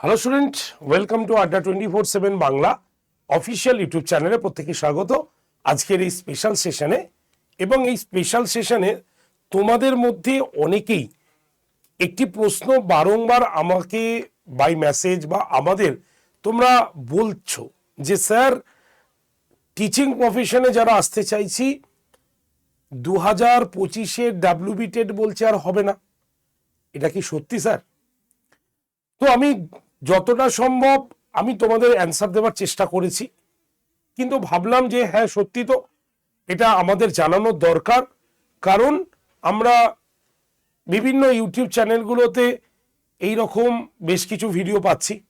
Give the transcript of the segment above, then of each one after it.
Hello student welcome to Adda twenty four seven Bangla official YouTube চ্যানেলে প্রত্যেকে স্বাগত। আজকের এই স্পেশাল সেশনে এবং এই স্পেশাল সেশনে তোমাদের মধ্যে অনেকেই একটি প্রশ্ন বারংবার আমাকে বাই মেসেজ বা আমাদের তোমরা বলছো যে, স্যার টিচিং প্রফেশনে যারা আসতে চাইছি দু হাজার পঁচিশের ডাব্লিউবি টেট বলছে আর হবে না। এটা কি সত্যি, স্যার? তো আমি যতটা সম্ভব আমি তোমাদের অ্যান্সার দেওয়ার চেষ্টা করেছি। কিন্তু ভাবলাম যে হ্যাঁ সত্যি তো এটা আমাদের জানানোর দরকার। কারণ আমরা বিভিন্ন ইউটিউব চ্যানেলগুলোতে এই রকম বেশ কিছু ভিডিও পাচ্ছি।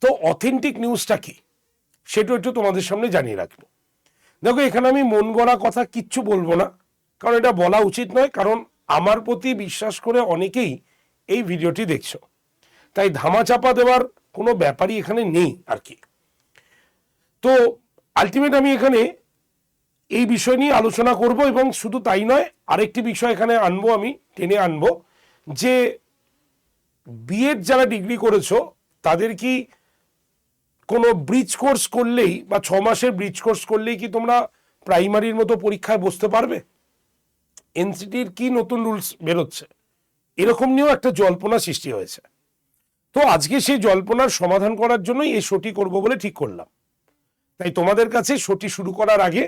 তো অথেন্টিক নিউজটা কি? সেটা একটু তোমাদের সামনে জানিয়ে রাখব। দেখো, এখানে আমি মন গড়া কথা কিচ্ছু বলব না। কারণ এটা বলা উচিত নয়। কারণ আমার প্রতি বিশ্বাস করে অনেকেই এই ভিডিওটি দেখছ। তাই ধামাচাপা দেওয়ার কোনো ব্যাপারই এখানে নেই আর কি। তো আলটিমেট আমি এখানে এই বিষয় নিয়ে আলোচনা করব এবং শুধু তাই নয় আরেকটি বিষয় এখানে আনব আমি, টেনে আনব, যে বিএড যারা ডিগ্রি করেছ, তাদের কি কোনো ব্রিজ কোর্স করলেই বা ছ মাসের ব্রিজ কোর্স করলেই কি তোমরা প্রাইমারির মতো পরীক্ষায় বসতে পারবে? এনসিটির কি নতুন রুলস বেরোচ্ছে? এরকম নিয়েও একটা জল্পনা সৃষ্টি হয়েছে। তো আজকে সেই জল্পনার সমাধান করার জন্যই এই শোটি করব বলে ঠিক করলাম। তাই তোমাদের কাছে শোটি শুরু করার আগে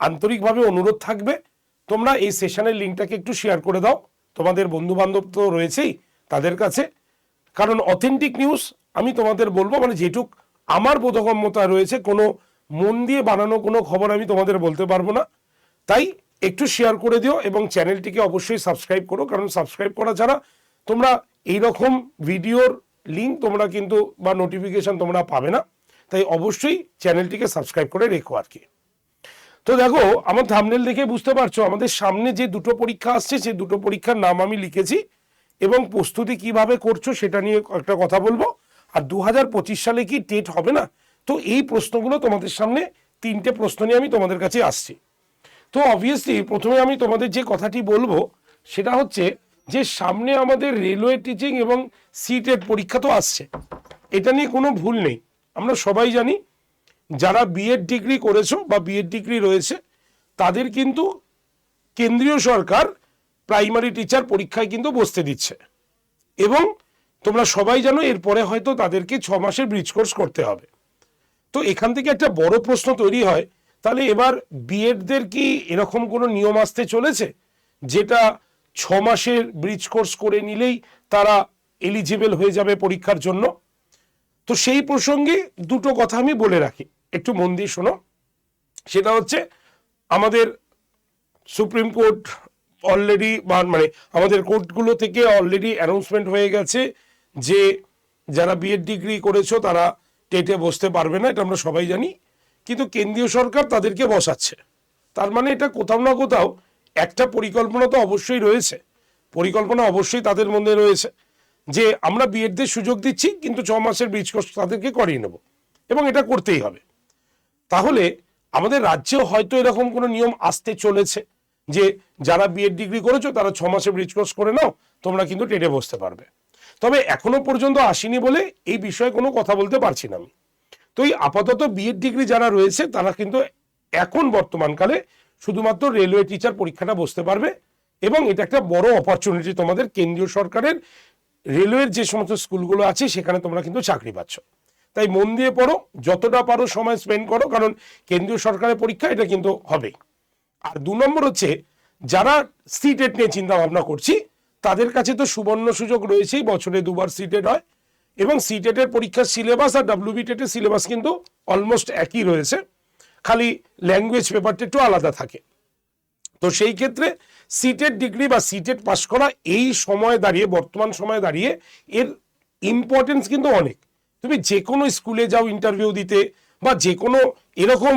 আন্তরিকভাবে অনুরোধ থাকবে, তোমরা এই সেশনের লিঙ্কটাকে একটু শেয়ার করে দাও। তোমাদের বন্ধু বান্ধব তো রয়েছেই তাদের কাছে। কারণ অথেন্টিক নিউজ আমি তোমাদের বলব মানে যেটুক আমার বোধগম্যতা রয়েছে, কোনো মন দিয়ে বানানো কোনো খবর আমি তোমাদের বলতে পারব না। তাই একটু শেয়ার করে দিও এবং চ্যানেলটিকে অবশ্যই সাবস্ক্রাইব করো, কারণ সাবস্ক্রাইব করা ছাড়া তোমরা এই রকম ভিডিওর লিঙ্ক তোমরা কিন্তু বা নোটিফিকেশন তোমরা পাবে না। তাই অবশ্যই চ্যানেলটিকে সাবস্ক্রাইব করে রেখো আর কি। তো দেখো, আমার থামনেল দেখে বুঝতে পারছ, আমাদের সামনে যে দুটো পরীক্ষা আসছে, সেই দুটো পরীক্ষার নাম আমি লিখেছি এবং প্রস্তুতি কীভাবে করছ সেটা নিয়ে একটা কথা বলব। আর দু হাজার পঁচিশ সালে কি টেট হবে না? তো এই প্রশ্নগুলো তোমাদের সামনে তিনটে প্রশ্ন নিয়ে আমি তোমাদের কাছে আসছি। তো অবভিয়াসলি প্রথমে আমি তোমাদের যে কথাটি বলব, সেটা হচ্ছে যে সামনে আমাদের রেলওয়ে টিচিং এবং সিটের পরীক্ষা তো আসছে, এটা নিয়ে কোনো ভুল নেই। আমরা সবাই জানি, যারা বিএড ডিগ্রি করেছ বা বিএড ডিগ্রি রয়েছে, তাদের কিন্তু কেন্দ্রীয় সরকার প্রাইমারি টিচার পরীক্ষায় কিন্তু বসতে দিচ্ছে। এবং তোমরা সবাই জানো, এরপরে হয়তো তাদেরকে ছ মাসের ব্রিজ কোর্স করতে হবে। তো এখান থেকে একটা বড় প্রশ্ন তৈরি হয়, তাহলে এবার বিএডদের কি এরকম কোনো নিয়ম আসতে চলেছে, যেটা ছ মাসের ব্রিজ কোর্স করে নিলেই তারা এলিজিবল হয়ে যাবে পরীক্ষার জন্য। তো সেই প্রসঙ্গে দুটো কথা আমি বলে রাখি। একটু মন দিয়ে শোনো। সেটা হচ্ছে, আমাদের সুপ্রিম কোর্ট অলরেডি মানে আমাদের কোর্টগুলো থেকে অলরেডি অ্যানাউন্সমেন্ট হয়ে গেছে যে যারা বিএড ডিগ্রি করেছ তারা টেটে বসতে পারবে না, এটা আমরা সবাই জানি। কিন্তু কেন্দ্রীয় সরকার তাদেরকে বসাচ্ছে। তার মানে এটা কোথাও না কোথাও একটা পরিকল্পনা তো অবশ্যই রয়েছে। পরিকল্পনা অবশ্যই তাদের মধ্যে রয়েছে যে আমরা বিএডদের সুযোগ দিচ্ছি, কিন্তু ছ মাসের ব্রিজ কোর্স তাদেরকে করিয়ে নেব এবং এটা করতেই হবে। তাহলে আমাদের রাজ্যেও হয়তো এরকম কোনো নিয়ম আসতে চলেছে যে যারা বিএড ডিগ্রি করেছ, তারা ছ মাসে ব্রিজ কোর্স করে নাও, তোমরা কিন্তু টেটে বসতে পারবে। তবে এখনও পর্যন্ত আসেনি বলে এই বিষয়ে কোনো কথা বলতে পারছি না আমি। তো এই আপাতত বিএড ডিগ্রি যারা রয়েছে, তারা কিন্তু এখন বর্তমানকালে শুধুমাত্র রেলওয়ে টিচার পরীক্ষাটা বসতে পারবে এবং এটা একটা বড় অপরচুনিটি তোমাদের কেন্দ্রীয় সরকারের রেলওয়ের যে সমস্ত স্কুলগুলো আছে, সেখানে তোমরা কিন্তু চাকরি পাচ্ছ। তাই মন দিয়ে পড়ো, যতটা পারো সময় স্পেন্ড করো, কারণ কেন্দ্রীয় সরকারের পরীক্ষা এটা কিন্তু হবেই আর দু নম্বর হচ্ছে, যারা সিটেট নিয়ে চিন্তা ভাবনা করছি, তাদের কাছে তো সুবর্ণ সুযোগ রয়েছেই, বছরে দুবার সিটেট হয়। এবং সিটেটের পরীক্ষার সিলেবাস আর ডাব্লিউবি টেটের সিলেবাস কিন্তু অলমোস্ট একই রয়েছে। খালি ল্যাঙ্গুয়েজ পেপারটা একটু আলাদা থাকে। তো সেই ক্ষেত্রে সিটেট ডিগ্রি বা সিটেট পাশ করা এই সময় দাঁড়িয়ে, বর্তমান সময়ে দাঁড়িয়ে এর ইম্পর্টেন্স কিন্তু অনেক। তুমি যে কোনো স্কুলে যাও ইন্টারভিউ দিতে বা যে কোনো এরকম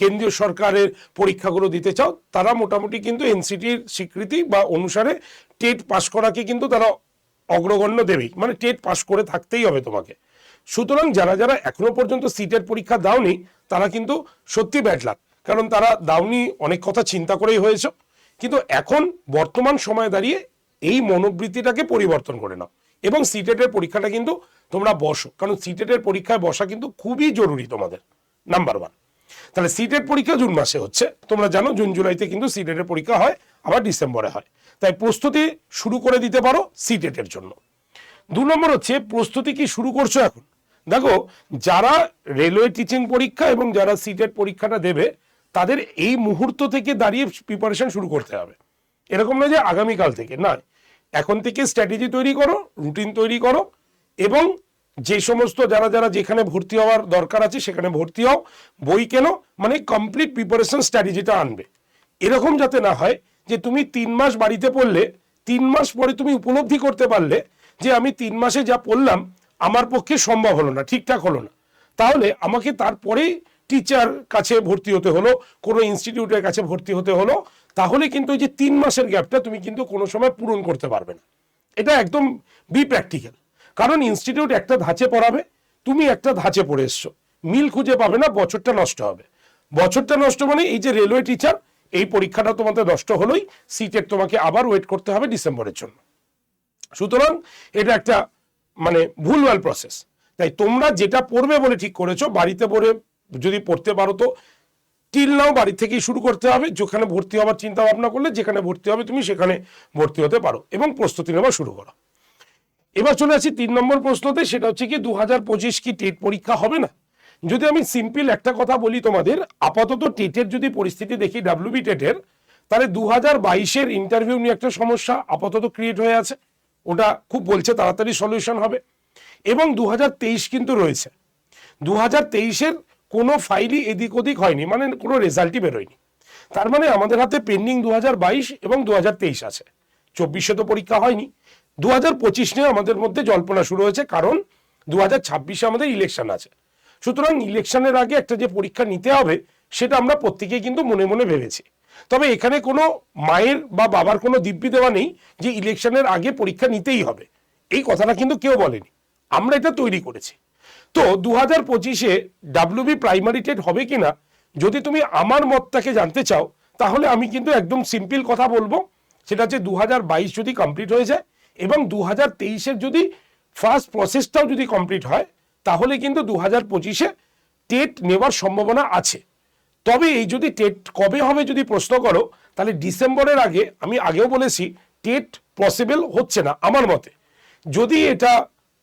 কেন্দ্রীয় সরকারের পরীক্ষাগুলো দিতে চাও, তারা মোটামুটি কিন্তু এনসিটির স্বীকৃতি বা অনুসারে টেট পাশ করাকে কিন্তু তারা অগ্রগণ্য দেবেই। মানে টেট পাশ করে থাকতেই হবে তোমাকে। সুতরাং যারা যারা এখনও পর্যন্ত সিটের পরীক্ষা দাওনি তারা কিন্তু সত্যি ব্যাড লাক কারণ তারা দাউনি অনেক কথা চিন্তা করেই হয়েছে। কিন্তু এখন বর্তমান সময়ে দাঁড়িয়ে এই মনোবৃত্তিটাকে পরিবর্তন করে নাও। এবং সিটেটের পরীক্ষাটা কিন্তু তোমরা বসো। কারণ সিটেটের পরীক্ষায় বসা কিন্তু খুবই জরুরি তোমাদের নাম্বার ওয়ান তাহলে সিটেট পরীক্ষা জুন মাসে হচ্ছে। তোমরা জানো জুন, জুলাইতে কিন্তু সিটেটের পরীক্ষা হয়, আবার ডিসেম্বরে হয়। তাই প্রস্তুতি শুরু করে দিতে পারো সিটেটের জন্য। দু নম্বর হচ্ছে, প্রস্তুতি কি শুরু করছ এখন? দেখো, যারা রেলওয়ে টিচিং পরীক্ষা এবং যারা সিটেট পরীক্ষাটা দেবে, তাদের এই মুহূর্ত থেকে দাঁড়িয়ে প্রিপারেশন শুরু করতে হবে। এরকম নয় যে আগামীকাল থেকে না এখন থেকে স্ট্র্যাটেজি তৈরি করো রুটিন তৈরি করো এবং যে সমস্ত যারা যারা যেখানে ভর্তি হওয়ার দরকার আছে সেখানে ভর্তি হও, বই কেনো মানে কমপ্লিট প্রিপারেশন স্ট্র্যাটেজিটা আনবে। এরকম যাতে না হয় যে তুমি তিন মাস বাড়িতে পড়লে, তিন মাস পরে তুমি উপলব্ধি করতে পারলে যে আমি তিন মাসে যা পড়লাম আমার পক্ষে সম্ভব হলো না, ঠিকঠাক হলো না। তাহলে আমাকে তারপরেই টিচার কাছে ভর্তি হতে হলো, কোনো ইনস্টিটিউটের কাছে ভর্তি হতে হলো, তাহলে কিন্তু ওই যে তিন মাসের গ্যাপটা তুমি কিন্তু কোনো সময় পূরণ করতে পারবে না। এটা একদম বি প্র্যাকটিক্যাল কারণ ইনস্টিটিউট একটা ধাঁচে পড়াবে, তুমি একটা ধাঁচে পড়ে এসছো। মিল খুঁজে পাবে না, বছরটা নষ্ট হবে। বছরটা নষ্ট মানে এই যে রেলওয়ে টিচার এই পরীক্ষাটা তোমাদের নষ্ট হলোই সিটের তোমাকে আবার ওয়েট করতে হবে ডিসেম্বরের জন্য। সুতরাং এটা একটা মানে ভুলভাল প্রসেস তাই তোমরা যেটা পড়বে বলে ঠিক করেছ, বাড়িতে পড়ে যদি পড়তে পারো তো টিল নাও বাড়ি থেকেই শুরু করতে হবে, যেখানে ভর্তি হওয়ার চিন্তা ভাবনা করলে যেখানে ভর্তি হবে তুমি সেখানে ভর্তি হতে পারো এবং প্রস্তুতি নেওয়া শুরু করো। এবার চলে আসি তিন নম্বর প্রশ্নতে, সেটা হচ্ছে কি দু হাজার পঁচিশ কি টেট পরীক্ষা হবে না? যদি আমি সিম্পল একটা কথা বলি তোমাদের, আপাতত টেটের যদি পরিস্থিতি দেখি ডাব্লিউবি টেটের, তাহলে দু হাজার বাইশের ইন্টারভিউ নিয়ে একটা সমস্যা আপাতত ক্রিয়েট হয়ে আছে। ওটা খুব বলছে তাড়াতাড়ি সলিউশন হবে। এবং দু হাজার তেইশ কিন্তু রয়েছে। দু হাজার তেইশের কোনো ফাইলই এদিক ওদিক হয়নি মানে কোনো রেজাল্টই বেরোয়নি। তার মানে আমাদের হাতে পেন্ডিং দু হাজার বাইশ এবং দু হাজার তেইশ আছে। চব্বিশে তো পরীক্ষা হয়নি। দু হাজার পঁচিশ নিয়ে আমাদের মধ্যে জল্পনা শুরু হয়েছে, কারণ দু হাজার ছাব্বিশে আমাদের ইলেকশন আছে। সুতরাং ইলেকশনের আগে একটা যে পরীক্ষা নিতে হবে, সেটা আমরা প্রত্যেকেই কিন্তু মনে মনে ভেবেছি। তবে এখানে কোনো মায়ের বা বাবার কোনো দিব্যি দেওয়া নেই যে ইলেকশনের আগে পরীক্ষা নিতেই হবে। এই কথাটা কিন্তু কেউ বলেনি। আমরা এটা তৈরি করেছি। তো দু হাজার পঁচিশে ডাব্লিউবি প্রাইমারি টেট হবে কিনা, যদি তুমি আমার মতটাকে জানতে চাও, তাহলে আমি কিন্তু একদম সিম্পল কথা বলব। সেটা হচ্ছে দু হাজার বাইশ যদি কমপ্লিট হয়ে যায় এবং দু হাজার তেইশের যদি ফার্স্ট প্রসেসটাও যদি কমপ্লিট হয়, তাহলে কিন্তু দু হাজার পঁচিশে টেট নেওয়ার সম্ভাবনা আছে। তবে এই যদি টেট, কবে হবে যদি প্রশ্ন করো, তাহলে ডিসেম্বরের আগে আমি আগেও বলেছি, টেট পসিবল হচ্ছে না আমার মতে। যদি এটা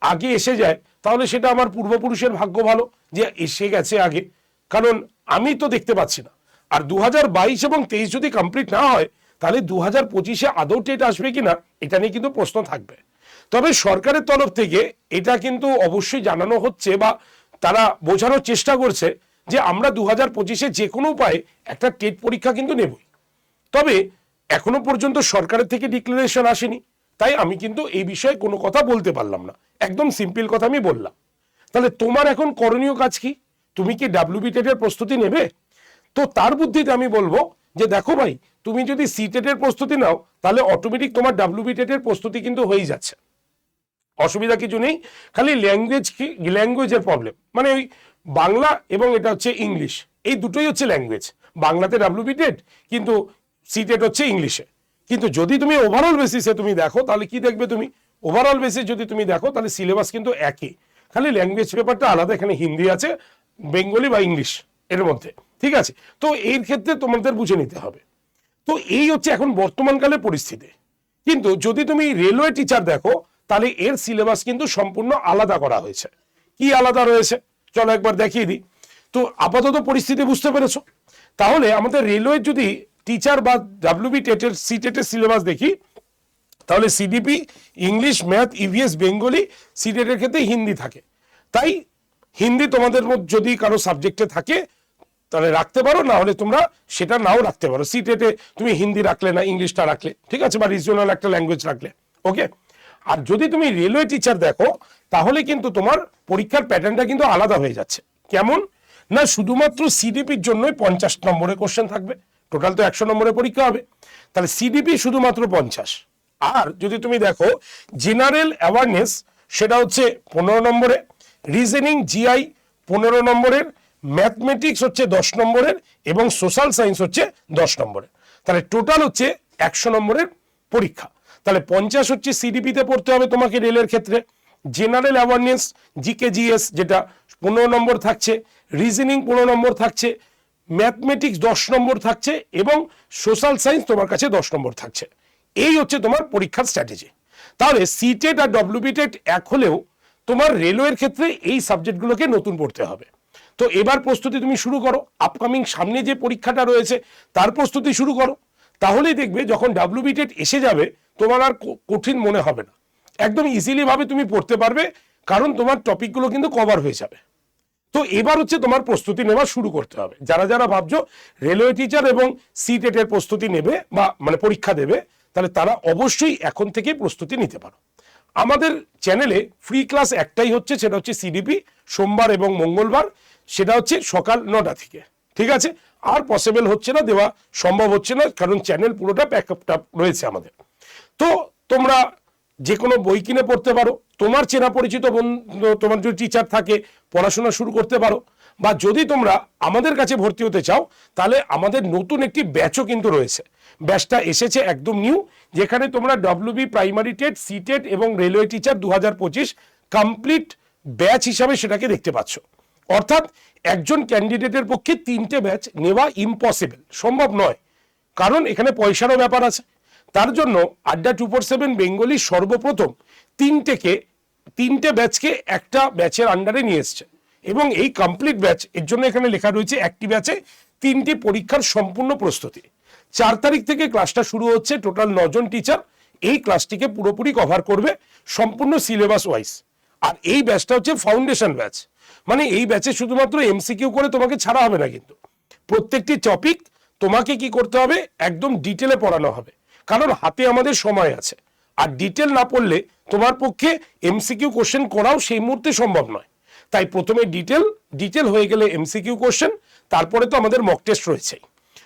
আগে এসে যায়, তাহলে সেটা আমার পূর্বপুরুষের ভাগ্য ভালো যে এসে গেছে আগে। কারণ আমি তো দেখতে পাচ্ছি না। আর দু বাইশ এবং তেইশ যদি কমপ্লিট না হয়, তাহলে দু হাজার পঁচিশে আদৌ টেট আসবে কিনা, এটা নিয়ে কিন্তু প্রশ্ন থাকবে। তবে সরকারের তরফ থেকে এটা কিন্তু অবশ্যই জানানো হচ্ছে বা তারা বোঝানোর চেষ্টা করছে যে আমরা দু হাজার পঁচিশে যে কোনো উপায়ে একটা টেট পরীক্ষা কিন্তু নেবই। তবে এখনও পর্যন্ত সরকারের থেকে ডিক্লারেশন আসেনি। তাই আমি কিন্তু এই বিষয়ে কোনো কথা বলতে পারলাম না। একদম সিম্পল কথা আমি বললাম। তাহলে তোমার এখন করণীয় কাজ কি? তুমি কি ডাব্লিউবি টেটের প্রস্তুতি নেবে? তো তার বুদ্ধিতে আমি বলব যে দেখো ভাই, তুমি যদি সি টেটের প্রস্তুতি নাও, তাহলে অটোমেটিক তোমার ডাব্লিউবি টেটের প্রস্তুতি কিন্তু হয়েই যাচ্ছে। অসুবিধা কিছু নেই। খালি ল্যাঙ্গুয়েজ কি ল্যাঙ্গুয়েজের প্রবলেম মানে ওই বাংলা এবং এটা হচ্ছে ইংলিশ। এই দুটোই হচ্ছে ল্যাঙ্গুয়েজ বাংলাতে ডাব্লিউবি টেট কিন্তু সি টেট হচ্ছে ইংলিশে। কিন্তু যদি তুমি ওভারঅল বেসিসে তুমি দেখো, তাহলে কি দেখবে তুমি? ওভারঅল বেসিস যদি তুমি দেখো, তাহলে সিলেবাস কিন্তু একই। খালি ল্যাঙ্গুয়েজ পেপারটা আলাদা, এখানে হিন্দি আছে, বেঙ্গলি বা ইংলিশ এর মধ্যে। ঠিক আছে? তো এর ক্ষেত্রে তোমাদের বুঝে নিতে হবে। তো এই হচ্ছে এখন বর্তমানকালে পরিস্থিতি। কিন্তু যদি তুমি রেলওয়ে টিচার দেখো, তাহলে এর সিলেবাস কিন্তু সম্পূর্ণ আলাদা করা হয়েছে। কি আলাদা রয়েছে? চলো একবার দেখিয়ে দিই। তো আপাতত পরিস্থিতি বুঝতে পেরেছ? তাহলে আমাদের রেলওয়ে যদি টিচার বা ডাব্লিউবি টেটের সি টেটের সিলেবাস দেখি, তাহলে CDP English math EVS Bengali C সিটেটের ক্ষেত্রে হিন্দি থাকে। তাই হিন্দি তোমাদের যদি কারও সাবজেক্টে থাকে, তাহলে রাখতে পারো না হলে তোমরা সেটা নাও রাখতে পারো। সিটেটে তুমি হিন্দি রাখলে না ইংলিশটা রাখলে, ঠিক আছে? বা রিজিওনাল একটা ল্যাঙ্গুয়েজ রাখলে ওকে আর যদি তুমি রেলওয়ে টিচার দেখো তাহলে কিন্তু তোমার পরীক্ষার প্যাটার্নটা কিন্তু আলাদা হয়ে যাচ্ছে। কেমন? না, শুধুমাত্র সিডিপির জন্যই পঞ্চাশ নম্বরের কোশ্চেন থাকবে। টোটাল তো একশো নম্বরের পরীক্ষা হবে। তাহলে সিডিপি শুধুমাত্র পঞ্চাশ। আর যদি তুমি দেখো জেনারেল অ্যাওয়ারনেস সেটা হচ্ছে পনেরো নম্বরে। রিজনিং জিআই পনেরো নম্বরের। ম্যাথমেটিক্স হচ্ছে দশ নম্বরের এবং সোশ্যাল সায়েন্স হচ্ছে দশ নম্বরের। তাহলে টোটাল হচ্ছে একশো নম্বরের পরীক্ষা। তাহলে পঞ্চাশ হচ্ছে সিডিপিতে পড়তে হবে তোমাকে রেলের ক্ষেত্রে। জেনারেল অ্যাওয়ারনেস জিকে জিএস যেটা পনেরো নম্বর থাকছে রিজনিং পনেরো নম্বর থাকছে ম্যাথমেটিক্স দশ নম্বর থাকছে, এবং সোশ্যাল সায়েন্স তোমার কাছে দশ নম্বর থাকছে। এই হচ্ছে তোমার পরীক্ষার স্ট্র্যাটেজি তাহলে সিটেট আর ডব্লিউবিটেট এক হলেও তোমার রেলওয়ের ক্ষেত্রে এই সাবজেক্টগুলোকে নতুন পড়তে হবে। তো এবার প্রস্তুতি তুমি শুরু করো। আপকামিং সামনে যে পরীক্ষাটা রয়েছে, তার প্রস্তুতি শুরু করো। তাহলেই দেখবে যখন ডাব্লিউবিটেট এসে যাবে, তোমার আর কঠিন মনে হবে না। একদম ইজিলি ভাবে তুমি পড়তে পারবে, কারণ তোমার টপিকগুলো কিন্তু কভার হয়ে যাবে। তো এবার হচ্ছে তোমার প্রস্তুতি নেওয়া শুরু করতে হবে। যারা যারা ভাবছ রেলওয়ে টিচার এবং সিটেট এর প্রস্তুতি নেবে বা মানে পরীক্ষা দেবে, তাহলে তারা অবশ্যই এখন থেকে প্রস্তুতি নিতে পারো। আমাদের চ্যানেলে ফ্রি ক্লাস একটাই হচ্ছে, সেটা হচ্ছে সিডিপি সোমবার এবং মঙ্গলবার, সেটা হচ্ছে সকাল নটা থেকে। ঠিক আছে? আর পসিবল হচ্ছে না, দেওয়া সম্ভব হচ্ছে না, কারণ চ্যানেল পুরোটা প্যাক রয়েছে আমাদের। তো তোমরা যে কোনো বই কিনে পড়তে পারো। তোমার চেনা পরিচিত বন্ধু, তোমার যদি টিচার থাকে, পড়াশোনা শুরু করতে পারো। বা যদি তোমরা আমাদের কাছে ভর্তি হতে চাও, তাহলে আমাদের নতুন একটি ব্যাচও কিন্তু রয়েছে। ব্যাচটা এসেছে একদম নিউ যেখানে তোমরা WB primary TET C TET এবং রেলওয়ে টিচার দু পঁচিশ কমপ্লিট ব্যাচ হিসাবে সেটাকে দেখতে পাচ্ছ। অর্থাৎ একজন ক্যান্ডিডেটের পক্ষে তিনটে ব্যাচ নেওয়া ইম্পসিবল সম্ভব নয়। কারণ এখানে পয়সারও ব্যাপার আছে। তার জন্য আড্ডা টু ফোর সেভেন বেঙ্গলি সর্বপ্রথম তিনটেকে, তিনটে ব্যাচকে একটা ব্যাচের আন্ডারে নিয়ে এসছে। এবং এই কমপ্লিট ব্যাচ এর জন্য এখানে লেখা রয়েছে একটি ব্যাচে তিনটি পরীক্ষার সম্পূর্ণ প্রস্তুতি। চার তারিখ থেকে ক্লাসটা শুরু হচ্ছে টোটাল নজন টিচার এই ক্লাসটিকে পুরোপুরি কভার করবে সম্পূর্ণ সিলেবাস ওয়াইজ আর এই ব্যাচটা হচ্ছে ফাউন্ডেশন ব্যাচ মানে এই ব্যাচে শুধুমাত্র এমসিকিউ করে তোমাকে ছাড়া হবে না কিন্তু। প্রত্যেকটি টপিক তোমাকে কি করতে হবে? একদম ডিটেলে পড়ানো হবে। কারণ হাতে আমাদের সময় আছে। আর ডিটেল না পড়লে তোমার পক্ষে এমসিকিউ কোশ্চেন করাও সেই মুহূর্তে সম্ভব নয়। তাই প্রথমে ডিটেল ডিটেল হয়ে গেলে এমসিকিউ কোশ্চেন তারপরে তো আমাদের মক টেস্ট রয়েছেই।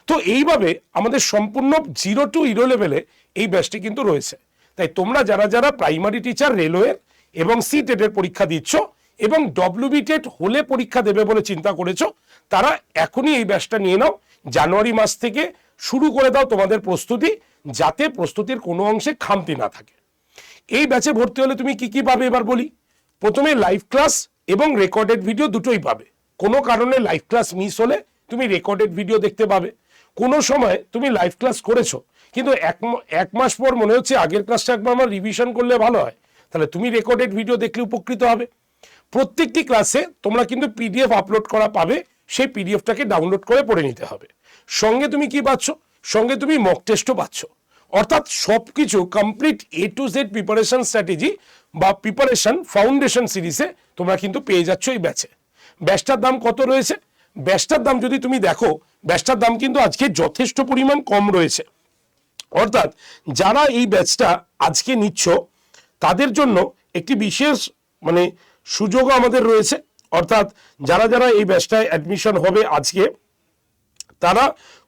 তো এইভাবে আমাদের সম্পূর্ণ জিরো টু ইরো লেভেলে এই ব্যাচটি কিন্তু রয়েছে। তাই তোমরা যারা যারা প্রাইমারি টিচার রেলওয়ের এবং সি টেটের পরীক্ষা দিচ্ছ এবং ডব্লিউবি টেট হলে পরীক্ষা দেবে বলে চিন্তা করেছ, তারা এখনই এই ব্যাচটা নিয়ে নাও। জানুয়ারি মাস থেকে শুরু করে দাও তোমাদের প্রস্তুতি। যাতে প্রস্তুতির কোনো অংশে খামতি না থাকে। এই ব্যাচে ভর্তি হলে তুমি কি কি পাবে এবার বলি? প্রথমে লাইভ ক্লাস এবং রেকর্ডেড ভিডিও দুটোই পাবে। কোনো কারণে লাইভ ক্লাস মিস হলে তুমি রেকর্ডেড ভিডিও দেখতে পাবে। কোনো সময় তুমি লাইভ ক্লাস করেছ, কিন্তু এক এক মাস পর মনে হচ্ছে আগের ক্লাসটা একবার আমার রিভিশন করলে ভালো হয়। তাহলে তুমি রেকর্ডেড ভিডিও দেখলে উপকৃত হবে। প্রত্যেকটি ক্লাসে তোমরা কিন্তু পিডিএফ আপলোড করা পাবে, সেই পিডিএফটাকে ডাউনলোড করে পড়ে নিতে হবে। সঙ্গে তুমি কি পাচ্ছ? সঙ্গে তুমি মক টেস্টও পাচ্ছ। অর্থাৎ সবকিছু complete A to Z preparation strategy বা প্রিপারেশন ফাউন্ডেশন সিরিজে তোমরা কিন্তু পেয়ে যাচ্ছ এই ব্যাচে ব্যাচটার দাম কত রয়েছে? ব্যাচটার দাম যদি তুমি দেখো ব্যাচটার দাম কিন্তু আজকে যথেষ্ট পরিমাণ কম রয়েছে। অর্থাৎ যারা এই ব্যাচটা আজকে নিচ্ছ, তাদের জন্য একটি বিশেষ মানে সুযোগও আমাদের রয়েছে। অর্থাৎ যারা যারা এই ব্যাচটায় অ্যাডমিশন হবে আজকে, তারা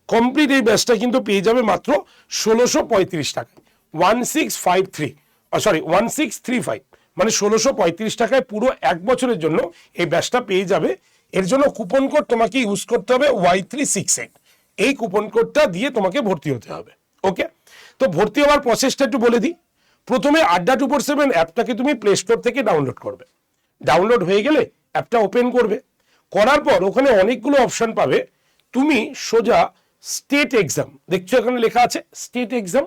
কমপ্লিট এই ব্যাচটা কিন্তু পেয়ে যাবে মাত্র ষোলোশো পঁয়ত্রিশ টাকা one six five three sorry one six three five মানে ষোলোশো পঁয়ত্রিশ টাকায় পুরো এক বছরের জন্য এই ব্যাচটা পেয়ে যাবে। এর জন্য কুপন কোড তোমাকে ইউজ করতে হবে ওয়াই থ্রি সিক্স এইট এই কুপন কোডটা দিয়ে তোমাকে ভর্তি হতে হবে। ওকে তো ভর্তি হওয়ার প্রসেসটা একটু বলে দিই। প্রথমে আড্ডা টু ফোর সেভেন অ্যাপটাকে তুমি প্লে স্টোর থেকে ডাউনলোড করবে। ডাউনলোড হয়ে গেলে অ্যাপটা ওপেন করবে। করার পর ওখানে অনেকগুলো অপশন পাবে। তুমি সোজা স্টেট এক্সাম দেখছ এখানে লেখা আছে স্টেট এক্সাম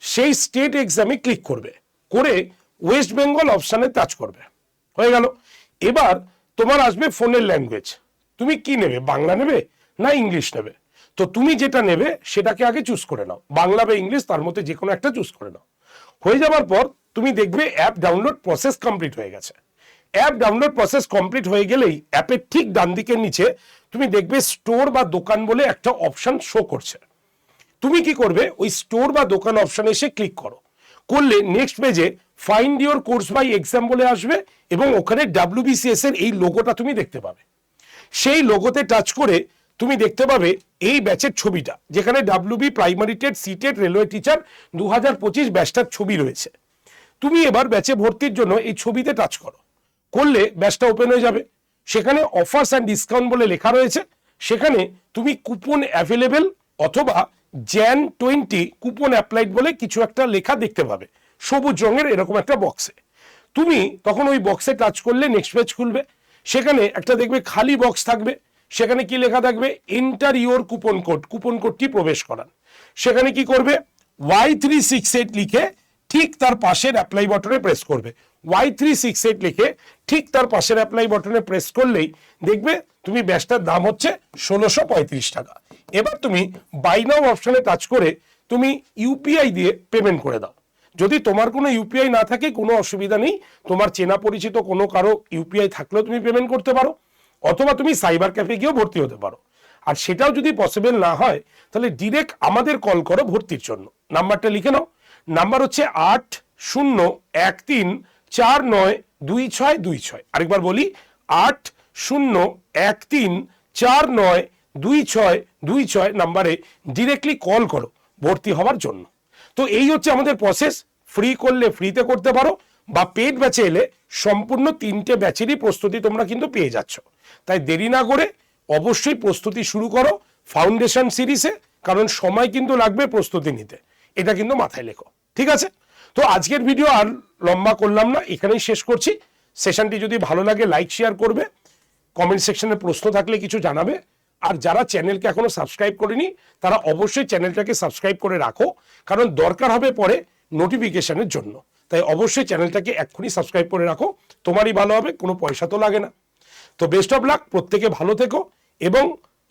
সেই স্টেট এক্সামে ক্লিক করবে। করে ওয়েস্ট বেঙ্গল অপশানে টাচ করবে। হয়ে গেল। এবার তোমার আসবে ফোনের ল্যাঙ্গুয়েজ তুমি কি নেবে? বাংলা নেবে না ইংলিশ নেবে? তো তুমি যেটা নেবে সেটাকে আগে চুজ করে নাও। বাংলা বা ইংলিশ তার মধ্যে যে কোনো একটা চুজ করে নাও। হয়ে যাওয়ার পর তুমি দেখবে অ্যাপ ডাউনলোড প্রসেস কমপ্লিট হয়ে গেছে। অ্যাপ ডাউনলোড প্রসেস কমপ্লিট হয়ে গেলেই অ্যাপের ঠিক ডান দিকের নিচে তুমি দেখবে স্টোর বা দোকান বলে একটা অপশন শো করছে। তুমি কি করবে? ওই স্টোর বা দোকান অপশনে এসে ক্লিক করো। করলে নেক্সট পেজে find your course by exam বলে আসবে এবং ওখানে ডাব্লিউবিসিএস এর এই লোগোটা তুমি দেখতে পাবে। সেই লোগোতে টাচ করে তুমি দেখতে পাবে এই ব্যাচের ছবিটা, যেখানে WB primary TET CTET railway teacher দু হাজার পঁচিশ ব্যাচটার ছবি রয়েছে। তুমি এবার ব্যাচে ভর্তির জন্য এই ছবিতে টাচ করো। করলে ব্যাচটা ওপেন হয়ে যাবে। সেখানে অফার্স অ্যান্ড ডিসকাউন্ট বলে লেখা রয়েছে। সেখানে তুমি কুপন অ্যাভেলেবেল অথবা জ্যান টোয়েন্টি কুপন অ্যাপ্লাইড বলে কিছু একটা লেখা দেখতে পাবে। সবুজ রঙের এরকম একটা বক্সে তুমি তখন ওই বক্সে টাচ করলে নেক্সট পেজ খুলবে। সেখানে একটা দেখবে খালি বক্স থাকবে। সেখানে কি লেখা থাকবে? Enter your coupon code coupon কোডটি প্রবেশ করান সেখানে কি করবে? ওয়াই থ্রি সিক্স এইট লিখে ঠিক তার পাশের অ্যাপ্লাই বটনে প্রেস করবে। ওয়াই থ্রি সিক্স এইট লিখে ঠিক তার পাশের অ্যাপ্লাই বটনে প্রেস করলেই দেখবে তুমি ব্যাচটার দাম হচ্ছে ষোলোশো পঁয়ত্রিশ টাকা। এবার তুমি বাই নাও অপশনে টাচ করে তুমি ইউপিআই দিয়ে পেমেন্ট করে দাও। যদি তোমার কোনো ইউপিআই না থাকে, কোনো অসুবিধা নেই, তোমার চেনা পরিচিত কোনো কারও ইউপিআই থাকলেও তুমি পেমেন্ট করতে পারো, অথবা তুমি সাইবার ক্যাফে গিয়েও ভর্তি হতে পারো। আর সেটাও যদি পসিবল না হয়, তাহলে ডিরেক্ট আমাদের কল করো ভর্তির জন্য। নাম্বারটা লিখে নাও। নাম্বার হচ্ছে আট শূন্য এক তিন চার নয় দুই ছয় দুই ছয়। আরেকবার বলি, আট শূন্য এক তিন চার নয় দুই ছয় দুই ছয় নাম্বারে ডিরেক্টলি কল করো, ভর্তি হওয়ার জন্য। তো এই হচ্ছে আমাদের প্রসেস ফ্রি করলে ফ্রিতে করতে পারো বা পেড ব্যাচে এলে সম্পূর্ণ তিনটে ব্যাচেরই প্রস্তুতি তোমরা কিন্তু পেয়ে যাচ্ছ। তাই দেরি না করে অবশ্যই প্রস্তুতি শুরু করো ফাউন্ডেশন সিরিজে কারণ সময় কিন্তু লাগবে প্রস্তুতি নিতে। এটা কিন্তু মাথায় লেখো। ঠিক আছে? তো আজকের ভিডিও আর লম্বা করলাম না, এখানেই শেষ করছি। সেশনটি যদি ভালো লাগে, লাইক, শেয়ার করবে। কমেন্ট সেকশনে প্রশ্ন থাকলে কিছু জানাবে। আর যারা চ্যানেলকে এখনও সাবস্ক্রাইব করেনি, তারা অবশ্যই চ্যানেলটাকে সাবস্ক্রাইব করে রাখো, কারণ দরকার হবে পরে নোটিফিকেশনের জন্য। তাই অবশ্যই চ্যানেলটাকে এক্ষুনি সাবস্ক্রাইব করে রাখো। তোমারই ভালো হবে, কোনো পয়সা তো লাগে না। তো বেস্ট অফ লাক, প্রত্যেকে ভালো থেকো এবং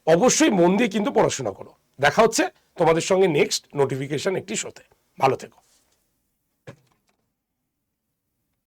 অবশ্যই মন দিয়ে কিন্তু পড়াশোনা করো। দেখা হচ্ছে তোমাদের সঙ্গে নেক্সট নোটিফিকেশন একটি শোতে ভালো থেকো।